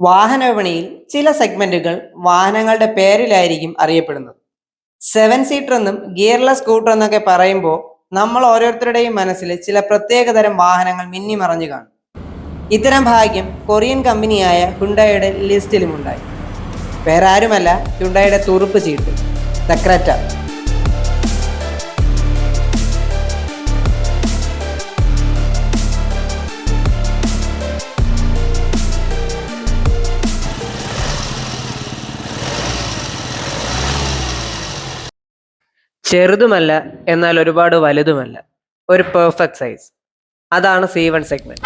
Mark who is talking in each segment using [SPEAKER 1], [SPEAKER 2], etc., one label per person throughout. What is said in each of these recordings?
[SPEAKER 1] വാഹന വിപണിയിൽ ചില സെഗ്മെന്റുകൾ വാഹനങ്ങളുടെ പേരിലായിരിക്കും അറിയപ്പെടുന്നത്. സെവൻ സീറ്റർ എന്നും ഗിയർലെസ് സ്കൂട്ടർ എന്നൊക്കെ പറയുമ്പോൾ നമ്മൾ ഓരോരുത്തരുടെയും മനസ്സിൽ ചില പ്രത്യേകതരം വാഹനങ്ങൾ മിന്നിമറഞ്ഞു കാണും. ഇത്തരം ഭാഗ്യം കൊറിയൻ കമ്പനിയായ ഹുണ്ടായുടെ വേറെ ആരുമല്ല ഹുണ്ടായുടെ തുറുപ്പ് ചീട്ട്. ദ ചെറുതുമല്ല എന്നാൽ ഒരുപാട് വലുതുമല്ല. ഒരു പെർഫെക്റ്റ് സൈസ് അതാണ് സി വൺ സെഗ്മെന്റ്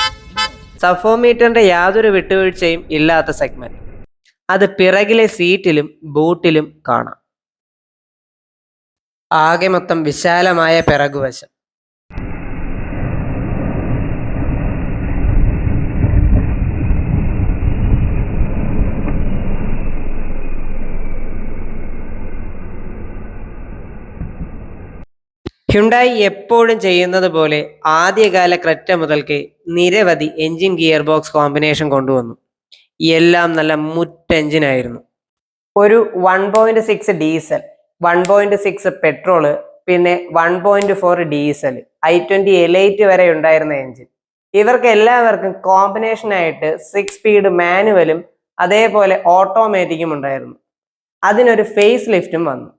[SPEAKER 1] സഫോമീറ്ററിന്റെ യാതൊരു വിട്ടുവീഴ്ചയും ഇല്ലാത്ത സെഗ്മെന്റ് അത് പിറകിലെ സീറ്റിലും ബൂട്ടിലും കാണാം. ആകെ മൊത്തം വിശാലമായ പിറകുവശം. ഹ്യുണ്ടായി എപ്പോഴും ചെയ്യുന്നത് പോലെ ആദ്യകാല ക്രറ്റ മുതൽക്ക് നിരവധി എഞ്ചിൻ ഗിയർ ബോക്സ് കോമ്പിനേഷൻ കൊണ്ടുവന്നു. എല്ലാം നല്ല മുറ്റ് എഞ്ചിനായിരുന്നു ഒരു one point six diesel one point six petrol പിന്നെ one point four diesel I twenty elite വരെ ഉണ്ടായിരുന്ന എഞ്ചിൻ ഇവർക്ക് എല്ലാവർക്കും കോമ്പിനേഷനായിട്ട് സിക്സ് സ്പീഡ് മാനുവലും അതേപോലെ ഓട്ടോമാറ്റിക്കും ഉണ്ടായിരുന്നു. അതിനൊരു ഫേസ് ലിഫ്റ്റും വന്നു.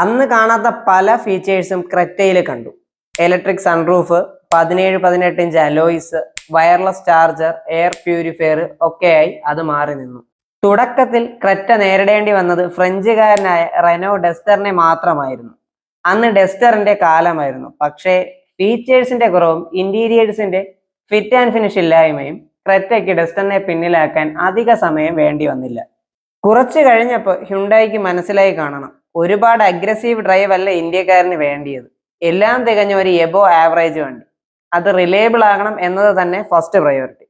[SPEAKER 1] അന്ന് കാണാത്ത പല ഫീച്ചേഴ്സും ക്രെറ്റയിൽ കണ്ടു. ഇലക്ട്രിക് സൺറൂഫ് പതിനേഴ് പതിനെട്ട് inch alloys wireless charger air purifier ഒക്കെയായി അത് മാറി നിന്നു. തുടക്കത്തിൽ ക്രെറ്റ നേരിടേണ്ടി വന്നത് ഫ്രഞ്ചുകാരനായ റെനോ ഡെസ്റ്ററിനെ മാത്രമായിരുന്നു. അന്ന് ഡെസ്റ്ററിന്റെ കാലമായിരുന്നു. പക്ഷേ ഫീച്ചേഴ്സിന്റെ കുറവും ഇന്റീരിയേഴ്സിന്റെ ഫിറ്റ് ആൻഡ് ഫിനിഷ് ഇല്ലായ്മയും ക്രെറ്റയ്ക്ക് ഡെസ്റ്ററിനെ പിന്നിലാക്കാൻ അധിക സമയം വേണ്ടി വന്നില്ല. കുറച്ചു കഴിഞ്ഞപ്പോൾ ഹ്യുണ്ടായിക്ക് മനസ്സിലായി കാണണം. ഒരുപാട് അഗ്രസീവ് ഡ്രൈവ് അല്ല ഇന്ത്യക്കാരന് വേണ്ടിയത്. എല്ലാം തികഞ്ഞ ഒരു എബോ ആവറേജ് വണ്ടി. അത് റിലയബിൾ ആകണം എന്നത് തന്നെ ഫസ്റ്റ് പ്രയോറിറ്റി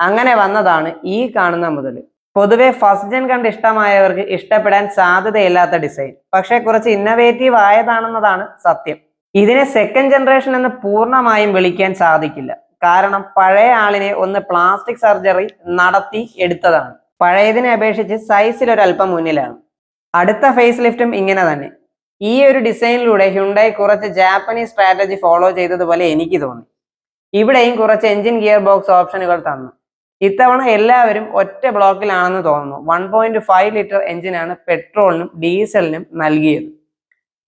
[SPEAKER 1] അങ്ങനെ വന്നതാണ് ഈ കാണുന്ന മുതൽ പൊതുവെ ഫസ്റ്റ് ജെൻ കണ്ട് ഇഷ്ടമായവർക്ക് ഇഷ്ടപ്പെടാൻ സാധ്യതയില്ലാത്ത ഡിസൈൻ പക്ഷേ കുറച്ച് ഇന്നവേറ്റീവ് ആയതാണെന്നതാണ് സത്യം. ഇതിനെ സെക്കൻഡ് ജനറേഷൻ എന്ന് പൂർണമായും വിളിക്കാൻ സാധിക്കില്ല. കാരണം പഴയ ആളിനെ ഒന്ന് പ്ലാസ്റ്റിക് സർജറി നടത്തി എടുത്തതാണ്. പഴയതിനെ അപേക്ഷിച്ച് സൈസിൽ ഒരല്പം മുന്നിലാണ്. അടുത്ത ഫേസ് ലിഫ്റ്റും ഇങ്ങനെ തന്നെ. ഈ ഒരു ഡിസൈനിലൂടെ ഹ്യുണ്ടായി കുറച്ച് ജാപ്പനീസ് സ്ട്രാറ്റജി ഫോളോ ചെയ്തതുപോലെ എനിക്ക് തോന്നി. ഇവിടെയും കുറച്ച് എഞ്ചിൻ ഗിയർ ബോക്സ് ഓപ്ഷനുകൾ തന്നു. ഇത്തവണ എല്ലാവരും ഒറ്റ ബ്ലോക്കിലാണെന്ന് തോന്നുന്നു. വൺ പോയിന്റ് ഫൈവ് ലിറ്റർ എഞ്ചിനാണ് പെട്രോളിനും ഡീസലിനും നൽകിയത്.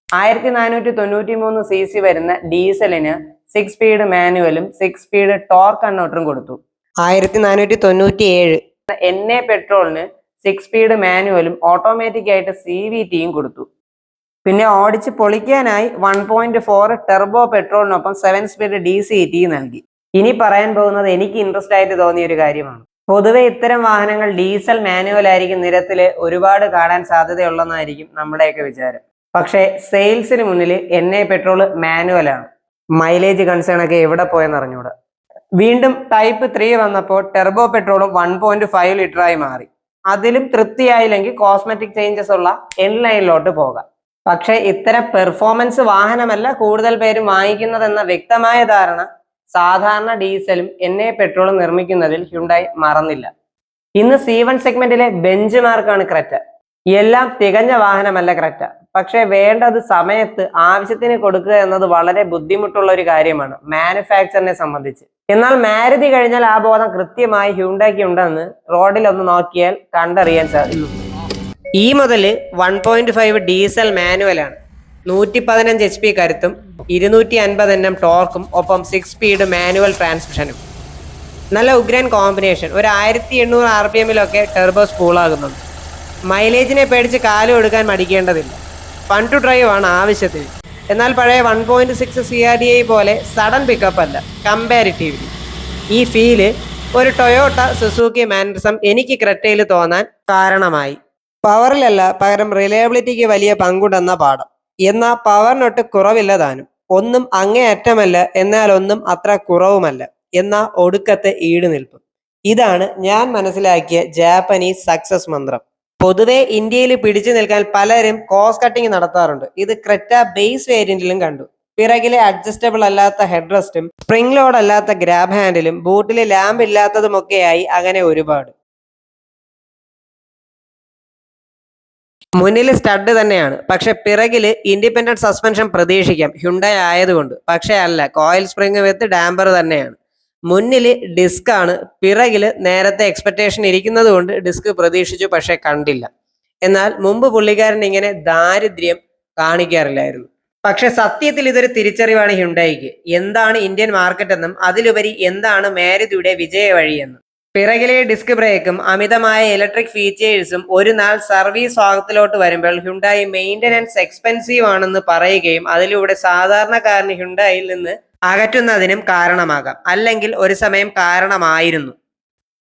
[SPEAKER 1] ആയിരത്തി നാനൂറ്റി തൊണ്ണൂറ്റി മൂന്ന് സി സി വരുന്ന ഡീസലിന് സിക്സ് സ്പീഡ് മാനുവലും സിക്സ് സ്പീഡ് ടോർക്ക് കൺവെർട്ടറും കൊടുത്തു. ആയിരത്തി നാനൂറ്റി തൊണ്ണൂറ്റി ഏഴ് എൻ എ പെട്രോളിന് സിക്സ് സ്പീഡ് മാനുവലും ഓട്ടോമാറ്റിക് ആയിട്ട് സി വി ടിയും കൊടുത്തു. പിന്നെ ഓടിച്ച് പൊളിക്കാനായി one point four turbo പെട്രോളിനൊപ്പം seven speed D C T നൽകി. ഇനി പറയാൻ പോകുന്നത് എനിക്ക് ഇൻട്രസ്റ്റ് ആയിട്ട് തോന്നിയ ഒരു കാര്യമാണ്. പൊതുവെ ഇത്തരം വാഹനങ്ങൾ ഡീസൽ മാനുവൽ ആയിരിക്കും നിരത്തിൽ ഒരുപാട് കാണാൻ സാധ്യതയുള്ളതെന്നായിരിക്കും നമ്മുടെയൊക്കെ വിചാരം. പക്ഷേ സെയിൽസിന് മുന്നിൽ എൻ എ പെട്രോൾ മാനുവലാണ് മൈലേജ് കൺസേൺ ഒക്കെ എവിടെ പോയെന്ന് അറിഞ്ഞൂടാ. വീണ്ടും ടൈപ്പ് ത്രീ വന്നപ്പോൾ ടെർബോ പെട്രോളും വൺ പോയിന്റ് ഫൈവ് ലിറ്ററായി മാറി. അതിലും തൃപ്തിയായില്ലെങ്കിൽ കോസ്മെറ്റിക് ചേഞ്ചസ് ഉള്ള എൻ ലൈനിലോട്ട് പോകാം. പക്ഷെ ഇത്തരം പെർഫോമൻസ് വാഹനമല്ല കൂടുതൽ പേരും വാങ്ങിക്കുന്നതെന്ന വ്യക്തമായ ധാരണ സാധാരണ ഡീസലും എൻ എ പെട്രോളും നിർമ്മിക്കുന്നതിൽ ഹ്യുണ്ടായി മറന്നില്ല. ഇന്ന് സി വൺ സെഗ്മെന്റിലെ ബെഞ്ച് മാർക്കാണ് ക്രെറ്റ. എല്ലാം തികഞ്ഞ വാഹനമല്ല ക്രെറ്റ. പക്ഷെ വേണ്ടത് സമയത്ത് ആവശ്യത്തിന് കൊടുക്കുക എന്നത് വളരെ ബുദ്ധിമുട്ടുള്ള ഒരു കാര്യമാണ് മാനുഫാക്ചറിനെ സംബന്ധിച്ച്. എന്നാൽ മാരുതി കഴിഞ്ഞാൽ ആ ബോധം കൃത്യമായി ഹ്യൂണ്ടാക്കി ഉണ്ടെന്ന് റോഡിൽ ഒന്ന് നോക്കിയാൽ കണ്ടറിയാൻ സാധിക്കും. ഈ മുതൽ വൺ പോയിന്റ് ഫൈവ് ഡീസൽ മാനുവലാണ് നൂറ്റി പതിനഞ്ച് എച്ച് പി കരുത്തും ഇരുന്നൂറ്റി അൻപത് എൻ എം ടോർക്കും ഒപ്പം സിക്സ് സ്പീഡ് മാനുവൽ ട്രാൻസ്മിഷനും നല്ല ഉഗ്രൻ കോമ്പിനേഷൻ ഒരു ആയിരത്തി എണ്ണൂറ് ആർ പി എമ്മിലൊക്കെ ടെർബോ സ്പൂളാകുന്നുണ്ട് മൈലേജിനെ പേടിച്ച് കാലം എടുക്കാൻ മടിക്കേണ്ടതില്ല. ഫൺ ടു ഡ്രൈവ് ആണ് ആവശ്യത്തിന്. എന്നാൽ പഴയ one point six C R D I പോലെ സഡൻ പിക്കപ്പ് അല്ല കമ്പാരിറ്റീവ്ലി ഈ ഫീൽ ഒരു ടൊയോട്ട സുസൂക്കി മാനറിസം എനിക്ക് ക്രെറ്റയിൽ തോന്നാൻ കാരണമായി. പവറിലല്ല പകരം റിലയബിലിറ്റിക്ക് വലിയ പങ്കുണ്ടെന്ന പാഠം. എന്നാൽ പവറിനൊട്ട് കുറവില്ല താനും. ഒന്നും അങ്ങേയറ്റമല്ല എന്നാൽ ഒന്നും അത്ര കുറവുമല്ല എന്ന ഒടുക്കത്തെ ഈട് നിൽപ്പും ഇതാണ് ഞാൻ മനസ്സിലാക്കിയ ജാപ്പനീസ് സക്സസ് മന്ത്രം. പൊതുവെ ഇന്ത്യയിൽ പിടിച്ചു നിൽക്കാൻ പലരും കോസ്റ്റ് കട്ടിംഗ് നടത്താറുണ്ട്. ഇത് ക്രെറ്റ ബേസ് വേരിയന്റിലും കണ്ടു. പിറകിലെ അഡ്ജസ്റ്റബിൾ അല്ലാത്ത ഹെഡ് റെസ്റ്റും സ്പ്രിംഗ് ലോഡ് അല്ലാത്ത ഗ്രാബ് ഹാൻഡിലും ബൂട്ടിലെ ലാമ്പ് ഇല്ലാത്തതുമൊക്കെയായി അങ്ങനെ ഒരുപാട്. മുന്നിൽ സ്റ്റഡ് തന്നെയാണ്. പക്ഷെ പിറകിൽ ഇൻഡിപെൻഡന്റ് സസ്പെൻഷൻ പ്രതീക്ഷിക്കാം. ഹ്യുണ്ടായി ആയതുകൊണ്ട്. പക്ഷേ അല്ല കോയിൽ സ്പ്രിംഗ് വിത്ത് ഡാംബർ തന്നെയാണ്. മുന്നിൽ ഡിസ്ക് ആണ്. പിറകിൽ നേരത്തെ എക്സ്പെക്ടേഷൻ ഇരിക്കുന്നത് കൊണ്ട് ഡിസ്ക് പ്രതീക്ഷിച്ചു പക്ഷെ കണ്ടില്ല. എന്നാൽ മുമ്പ് പുള്ളിക്കാരൻ ഇങ്ങനെ ദാരിദ്ര്യം കാണിക്കാറില്ലായിരുന്നു. പക്ഷെ സത്യത്തിൽ ഇതൊരു തിരിച്ചറിവാണ് ഹ്യുണ്ടായിക്ക്. എന്താണ് ഇന്ത്യൻ മാർക്കറ്റ് എന്നും അതിലുപരി എന്താണ് മാരുതിയുടെ വിജയ വഴിയെന്നും പിറകിലെ ഡിസ്ക് ബ്രേക്കും അമിതമായ ഇലക്ട്രിക് ഫീച്ചേഴ്സും ഒരു നാൾ സർവീസ് ഭാഗത്തിലോട്ട് വരുമ്പോൾ ഹ്യുണ്ടായി മെയിന്റനൻസ് എക്സ്പെൻസീവ് ആണെന്ന് പറയുകയും അതിലൂടെ സാധാരണക്കാരന് ഹ്യുണ്ടായിൽ നിന്ന് അകറ്റുന്നതിനും കാരണമാകാം. അല്ലെങ്കിൽ ഒരു സമയം കാരണമായിരുന്നു.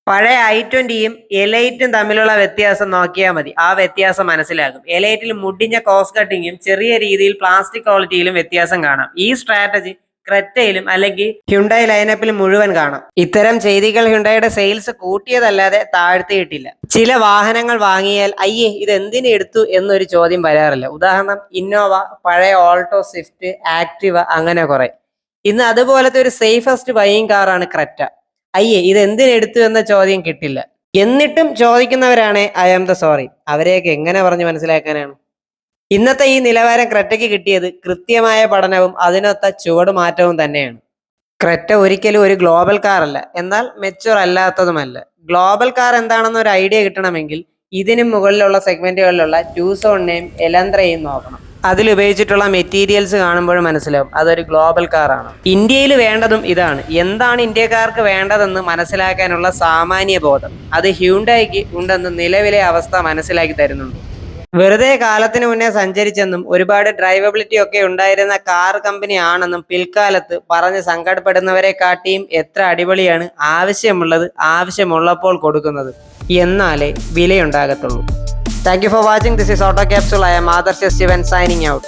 [SPEAKER 1] പഴയ ഐ ട്വന്റിയും എലൈറ്റും തമ്മിലുള്ള വ്യത്യാസം നോക്കിയാൽ മതി. ആ വ്യത്യാസം മനസ്സിലാകും. എലൈറ്റിൽ മുടിഞ്ഞ കോസ് കട്ടിങ്ങും ചെറിയ രീതിയിൽ പ്ലാസ്റ്റിക് ക്വാളിറ്റിയിലും വ്യത്യാസം കാണാം. ഈ സ്ട്രാറ്റജി ക്രെറ്റയിലും അല്ലെങ്കിൽ ഹ്യുണ്ടായി ലൈനപ്പിൽ മുഴുവൻ കാണാം. ഇത്തരം ചെയ്തികൾ ഹ്യുണ്ടായുടെ സെയിൽസ് കൂട്ടിയതല്ലാതെ താഴ്ത്തിയിട്ടില്ല. ചില വാഹനങ്ങൾ വാങ്ങിയാൽ അയ്യേ ഇത് എന്തിനു എടുത്തു? എന്നൊരു ചോദ്യം വരാറില്ല. ഉദാഹരണം ഇന്നോവ പഴയ ഓൾട്ടോ സ്വിഫ്റ്റ് ആക്ടിവ അങ്ങനെ കുറെ. ഇന്ന് അതുപോലത്തെ ഒരു സേഫസ്റ്റ് ബൈയിങ് കാറാണ് ക്രെറ്റ. അയ്യേ ഇത് എന്തിനെടുത്തു എന്ന ചോദ്യം കിട്ടില്ല. എന്നിട്ടും ചോദിക്കുന്നവരാണ് ഐ ആം ദ സോറി അവരെയൊക്കെ എങ്ങനെ പറഞ്ഞ് മനസ്സിലാക്കാനാണ്? ഇന്നത്തെ ഈ നിലവാരം ക്രെറ്റയ്ക്ക് കിട്ടിയത് കൃത്യമായ പഠനവും അതിനൊത്ത ചുവടുമാറ്റവും തന്നെയാണ്. ക്രെറ്റ ഒരിക്കലും ഒരു ഗ്ലോബൽ കാർ അല്ല. എന്നാൽ മെച്ചുവർ അല്ലാത്തതുമല്ല. ഗ്ലോബൽ കാർ എന്താണെന്ന് ഒരു ഐഡിയ കിട്ടണമെങ്കിൽ ഇതിനു മുകളിലുള്ള സെഗ്മെന്റുകളിലുള്ള ടൂസോണിനെയും എലന്ത്രയും നോക്കണം. അതിൽ ഉപയോഗിച്ചിട്ടുള്ള മെറ്റീരിയൽസ് കാണുമ്പോൾ മനസ്സിലാവും. അതൊരു ഗ്ലോബൽ കാറാണ് ഇന്ത്യയിൽ വേണ്ടതും ഇതാണ്. എന്താണ് ഇന്ത്യക്കാർക്ക് വേണ്ടതെന്ന് മനസ്സിലാക്കാനുള്ള സാമാന്യ ബോധം. അത് ഹ്യൂണ്ടായിക്ക് ഉണ്ടെന്ന് നിലവിലെ അവസ്ഥ മനസ്സിലാക്കി തരുന്നുണ്ട്. വെറുതെ കാലത്തിന് മുന്നേ സഞ്ചരിച്ചെന്നും ഒരുപാട് ഡ്രൈവബിലിറ്റി ഒക്കെ ഉണ്ടായിരുന്ന കാർ കമ്പനി ആണെന്നും പിൽക്കാലത്ത് പറഞ്ഞ് സങ്കടപ്പെടുന്നവരെ കാട്ടിയും എത്ര അടിപൊളിയാണ് ആവശ്യമുള്ളത് ആവശ്യമുള്ളപ്പോൾ കൊടുക്കുന്നത്. എന്നാലേ വിലയുണ്ടാകത്തുള്ളൂ. Thank you for watching. This is Auto Capsule. I am Adarsh Steven signing out.